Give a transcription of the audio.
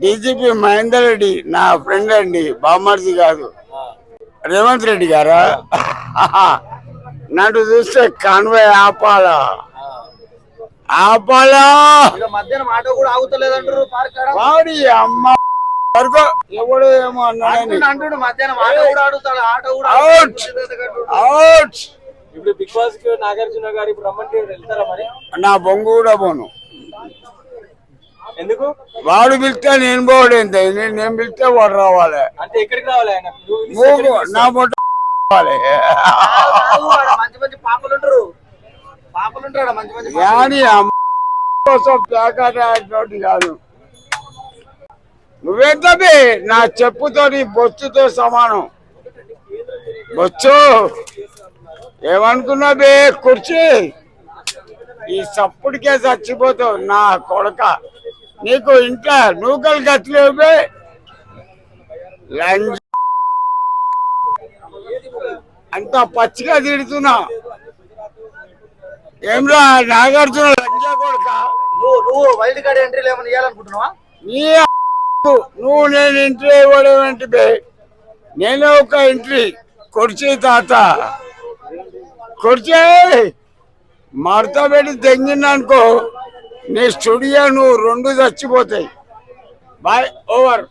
DGP Mahender Reddy నా friend అండి బామర్ది కాదు. రేవంత్ రెడ్డి గారా? నన్ను చూస్తే కాన్వాయ్ ఆపాలా? ఆపాలా? మధ్యాహ్నం ఆటో కూడా ఆగుతలేదంటారు పార్క్ కాడ వాడి అమ్మ వరకు ఎవడు ఏమో అంటుండు మధ్యాహ్నం ఆటో కూడా ఆడుతాడు ఆటో కూడా అవుట్ అవుట్ ఇప్పుడు బిగ్ బాస్కి నాగార్జున గారు ఇప్పుడు రమ్మంటే వెళ్తారా మరి? నా బొంగు కూడా పోను. ఎందుకు? వాడు పిలిస్తే నేను పోవడం ఏంటి? నేను పిలిస్తే వాడు రావాలి. అంటే ఎక్కడికి రావాలి ఆయన? నువ్వు నా మొట్ట రావాలి. మంచి మంచి పాపలు ఉంటారు. పాపలు ఉంటారు ఆడ మంచి మంచి పాపలు. కానీ అమ్మ కోసం ప్లాకార్డ్ ఆడినోటి కాదు. నువ్వెంత బే? నా చెప్పుతో నీ బొచ్చుతో సమానం. బొచ్చు. ఏమనుకున్నా బే? కుర్చీ. ఈ సప్పుడికే చచ్చిపోతావు. నా కొడక. నీకు ఇంట్లో నూకలు బే లంచ్ అంత పచ్చిగా తిడుతున్నా. ఏమ్రా నాగార్జున కొడక నువ్వు నువ్వు వైల్డ్ కార్డ్ ఎంట్రీలు ఏమైనా ఇవ్వాలనుకుంటున్నావా నీ నువ్వు నేను ఎంట్రీ ఇవ్వడం ఏంటి నేనే ఒక ఎంట్రీ కుర్చీ తాత. కుర్చీ మడత పెట్టి తెంగిందనుకో నీ స్టూడియో నువ్వు రెండు చచ్చిపోతాయి. Bye over